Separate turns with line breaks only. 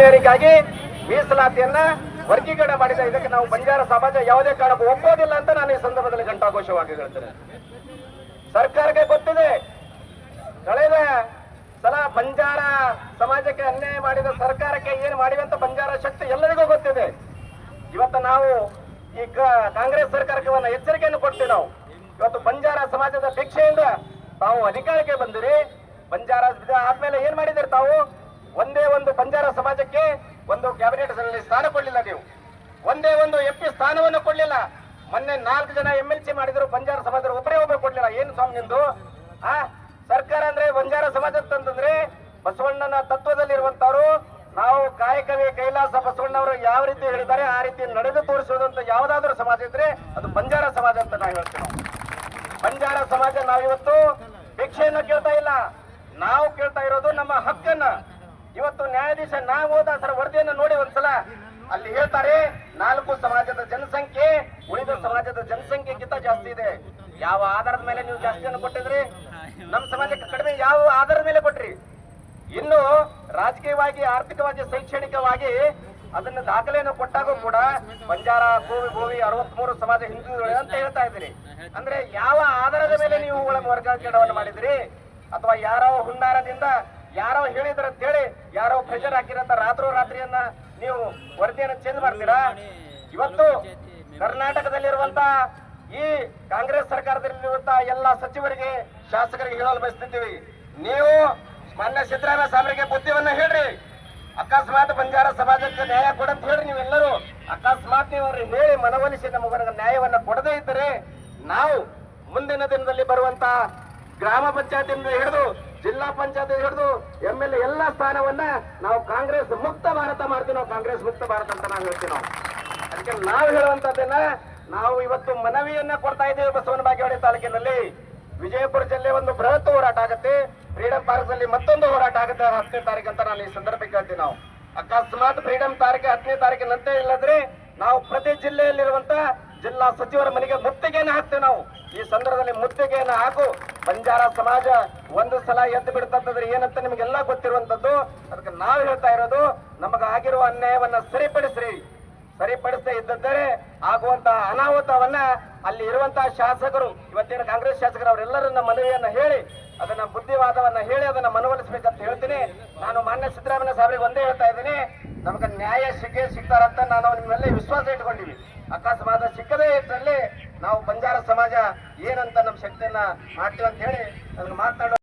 ಮಹಿಳೆಯರಿಗಾಗಿ ಮೀಸಲಾತಿಯನ್ನ ವರ್ಗೀಕರಣ ಮಾಡಿದ ಇದಕ್ಕೆ ನಾವು ಬಂಜಾರ ಸಮಾಜ ಯಾವುದೇ ಕಾರಣಕ್ಕೂ ಒಪ್ಪೋದಿಲ್ಲ ಅಂತ ನಾನು ಈ ಸಂದರ್ಭದಲ್ಲಿ ಘಂಟಾಘೋಷವಾಗಿ ಹೇಳ್ತೇನೆ. ಸರ್ಕಾರಕ್ಕೆ ಗೊತ್ತಿದೆ. ಕಳೆದ ಸಲ ಬಂಜಾರ ಸಮಾಜಕ್ಕೆ ಅನ್ಯಾಯ ಮಾಡಿದ ಸರ್ಕಾರಕ್ಕೆ ಏನು ಮಾಡಿವೆ ಅಂತ ಬಂಜಾರ ಶಕ್ತಿ ಎಲ್ಲರಿಗೂ ಗೊತ್ತಿದೆ. ಇವತ್ತು ನಾವು ಈ ಕಾಂಗ್ರೆಸ್ ಸರ್ಕಾರಕ್ಕೆ ಒಂದು ಎಚ್ಚರಿಕೆಯನ್ನು ಕೊಡ್ತೀವಿ ನಾವು. ಇವತ್ತು ಬಂಜಾರ ಸಮಾಜದ ಭಿಕ್ಷೆಯಿಂದ ತಾವು ಅಧಿಕಾರಕ್ಕೆ ಬಂದಿರಿ. ಬಂಜಾರ ಆದ್ಮೇಲೆ ಏನ್ ಮಾಡಿದಿರಿ ತಾವು? ಒಂದೇ ಒಂದು ಬಂಜಾರ ಸಮಾಜಕ್ಕೆ ಒಂದು ಕ್ಯಾಬಿನೆಟ್ ಸ್ಥಾನ ಕೊಡಲಿಲ್ಲ ನೀವು. ಒಂದೇ ಒಂದು ಎಂ ಸ್ಥಾನವನ್ನು ಕೊಡಲಿಲ್ಲ. ಮೊನ್ನೆ ನಾಲ್ಕು ಜನ ಎಂ ಎಲ್ ಸಿ ಮಾಡಿದ್ರು, ಬಂಜಾರ ಸಮಾಜದ ಒಬ್ಬರೇ ಒಬ್ಬರು ಕೊಡಲಿಲ್ಲ. ಏನು ಸ್ವಾಮಿ ನಿಂದು ಆ, ಸರ್ಕಾರ ಅಂದ್ರೆ ಬಂಜಾರ ಸಮಾಜ ಅಂತಂದ್ರೆ ಬಸವಣ್ಣನ ತತ್ವದಲ್ಲಿರುವಂತವರು ನಾವು ಕಾಯಕವೇ ಕೈಲಾಸ ಬಸವಣ್ಣವರು ಯಾವ ರೀತಿ ಹೇಳಿದ್ದಾರೆ, ಆ ರೀತಿ ನಡೆದು ತೋರಿಸೋದಂತ ಯಾವುದಾದ್ರೂ ಸಮಾಜ ಇದ್ರೆ ಅದು ಬಂಜಾರ ಸಮಾಜ ಅಂತ ನಾವು ಹೇಳ್ತೀವಿ. ಬಂಜಾರ ಸಮಾಜ ನಾವಿವತ್ತು ಭಿಕ್ಷೆಯನ್ನು ಕೇಳ್ತಾ ಇಲ್ಲ. ನಾವು ಕೇಳ್ತಾ ಇರೋದು ನಮ್ಮ ಹಕ್ಕನ್ನ. ಇವತ್ತು ನ್ಯಾಯಾಧೀಶ ನಾವು ಹೋದ ಅದರ ವರದಿಯನ್ನು ನೋಡಿ ಒಂದ್ಸಲ. ಅಲ್ಲಿ ಹೇಳ್ತಾರೆ, ನಾಲ್ಕು ಸಮಾಜದ ಜನಸಂಖ್ಯೆ, ಉಳಿದ ಸಮಾಜದ ಜನಸಂಖ್ಯೆಗಿಂತ ಜಾಸ್ತಿ ಇದೆ. ಯಾವ ಆಧಾರದ ಮೇಲೆ ನೀವು ಜಾಸ್ತಿಯನ್ನು ಕೊಟ್ಟಿದ್ರಿ? ನಮ್ಮ ಸಮಾಜಕ್ಕೆ ಕಡಿಮೆ ಯಾವ ಆಧಾರದ ಮೇಲೆ ಕೊಟ್ರಿ? ಇನ್ನು ರಾಜಕೀಯವಾಗಿ, ಆರ್ಥಿಕವಾಗಿ, ಶೈಕ್ಷಣಿಕವಾಗಿ ಅದನ್ನ ದಾಖಲೆಯನ್ನು ಕೊಟ್ಟಾಗೂ ಕೂಡ ಬಂಜಾರ ಗೋವಿ ಭೂವಿ ಅರವತ್ಮೂರು ಸಮಾಜ ಹಿಂದೂಗಳು ಅಂತ ಹೇಳ್ತಾ ಇದ್ದೀರಿ ಅಂದ್ರೆ ಯಾವ ಆಧಾರದ ಮೇಲೆ ನೀವು ವರ್ಗೀಕರಣವನ್ನು ಮಾಡಿದ್ರಿ? ಅಥವಾ ಯಾರೋ ಹುನ್ನಾರದಿಂದ ಯಾರೋ ಹೇಳಿದ್ರ ಅಂತ ಹೇಳಿ ಯಾರೋ ಪ್ರೆಷರ್ ಹಾಕಿರಂತ ರಾತ್ರೋ ರಾತ್ರಿಯನ್ನ ನೀವು ವರದಿಯನ್ನು ಚೇಂಜ್ ಮಾಡ್ತೀರಾ? ಇವತ್ತು ಕರ್ನಾಟಕದಲ್ಲಿರುವಂತ ಈ ಕಾಂಗ್ರೆಸ್ ಸರ್ಕಾರದಲ್ಲಿರುವಂತ ಎಲ್ಲ ಸಚಿವರಿಗೆ, ಶಾಸಕರಿಗೆ ಹೇಳಲು ಬಯಸ್ತಿದ್ದೀವಿ. ನೀವು ಮಾನ್ಯ ಸಿದ್ದರಾಮಯ್ಯ ಸಾಹೇಬರಿಗೆ ಬುದ್ಧಿವನ್ನ ಹೇಳ್ರಿ. ಅಕಸ್ಮಾತ್ ಬಂಜಾರ ಸಮಾಜಕ್ಕೆ ನ್ಯಾಯ ಕೊಡಂತ ಹೇಳ್ರಿ ನೀವೆಲ್ಲರೂ. ಅಕಸ್ಮಾತ್ ನೀವು ಹೇಳಿ, ಮನವೊಲಿಸಿ ನಮಗವರಿಗೆ ನ್ಯಾಯವನ್ನ ಕೊಡದೇ ಇದ್ದರೆ, ನಾವು ಮುಂದಿನ ದಿನದಲ್ಲಿ ಬರುವಂತ ಗ್ರಾಮ ಪಂಚಾಯತಿಯಿಂದ ಹಿಡಿದು ಜಿಲ್ಲಾ ಪಂಚಾಯತ್ ಹಿಡಿದು ಎಂ ಎಲ್ ಎಲ್ಲ ಸ್ಥಾನವನ್ನ ನಾವು ಕಾಂಗ್ರೆಸ್ ಮುಕ್ತ ಭಾರತ ಮಾಡ್ತೀವಿ. ನಾವು ಕಾಂಗ್ರೆಸ್ ಮುಕ್ತ ಭಾರತ ಅಂತ ನಾವು ಹೇಳ್ತೀವಿ ನಾವು. ಅದಕ್ಕೆ ನಾವು ಹೇಳುವಂತದ್ದನ್ನ ನಾವು ಇವತ್ತು ಮನವಿಯನ್ನ ಕೊಡ್ತಾ ಇದ್ದೇವೆ ಬಸವನ ಬಾಗೇವಾಡಿ ತಾಲೂಕಿನಲ್ಲಿ. ವಿಜಯಪುರ ಜಿಲ್ಲೆ ಒಂದು ಬೃಹತ್ ಹೋರಾಟ ಆಗುತ್ತೆ. ಫ್ರೀಡಂ ಪಾರ್ಕ್ ಅಲ್ಲಿ ಮತ್ತೊಂದು ಹೋರಾಟ ಆಗುತ್ತೆ. ಹತ್ತನೇ ತಾರೀಕು ಅಂತ ನಾನು ಈ ಸಂದರ್ಭಕ್ಕೆ ಹೇಳ್ತೀನಿ ನಾವು. ಅಕಸ್ಮಾತ್ ಫ್ರೀಡಂ ತಾರೀಕು ಹತ್ತನೇ ತಾರೀಕಿನಂತೆ ಇಲ್ಲದ್ರೆ ನಾವು ಪ್ರತಿ ಜಿಲ್ಲೆಯಲ್ಲಿರುವಂತ ಜಿಲ್ಲಾ ಸಚಿವರ ಮನೆಗೆ ಮುತ್ತಿಗೆಯನ್ನು ಹಾಕ್ತೇವೆ ನಾವು. ಈ ಸಂದರ್ಭದಲ್ಲಿ ಮುತ್ತಿಗೆಯನ್ನು ಹಾಕು. ಬಂಜಾರ ಸಮಾಜ ಒಂದು ಸಲ ಎದ್ದು ಬಿಡ್ತಂತಂದ್ರೆ ಏನಂತ ನಿಮಗೆಲ್ಲ ಗೊತ್ತಿರುವಂತದ್ದು ಅದಕ್ಕೆ ನಾವು ಹೇಳ್ತಾ ಇರೋದು, ನಮಗ ಆಗಿರುವ ಅನ್ಯಾಯವನ್ನ ಸರಿಪಡಿಸ್ರಿ. ಸರಿಪಡಿಸದೇ ಇದ್ದರೆ ಆಗುವಂತಹ ಅನಾಹುತವನ್ನ ಅಲ್ಲಿ ಇರುವಂತಹ ಶಾಸಕರು, ಇವತ್ತಿನ ಕಾಂಗ್ರೆಸ್ ಶಾಸಕರು ಅವರೆಲ್ಲರನ್ನ ಮನವಿಯನ್ನ ಹೇಳಿ, ಅದನ್ನ ಬುದ್ಧಿವಾದವನ್ನ ಹೇಳಿ ಅದನ್ನ ಮನವೊಲಿಸಬೇಕಂತ ಹೇಳ್ತೀನಿ. ನಾನು ಮಾನ್ಯ ಸಿದ್ದರಾಮಯ್ಯ ಸಾಹೇಬರಿಗೆ ಒಂದೇ ಹೇಳ್ತಾ ಇದ್ದೀನಿ. ನಮಗೆ ನ್ಯಾಯ ಸಿಕ್ಕೇ ಸಿಗ್ತಾರಂತ ನಾನು ನಿಮ್ಮೆಲ್ಲ ವಿಶ್ವಾಸ ಇಟ್ಕೊಂಡಿವಿ ಅಕಸ್ಮಾತ್ ಸಿಕ್ಕದೇ ಇದ್ರಲ್ಲಿ ನಾವು ಬಂಜಾರ ಸಮಾಜ ನಮ್ಮ ಮಾಡ್ತೀವಿ ಅಂತ ಹೇಳಿ ನನಗೆ ಮಾತನಾಡೋ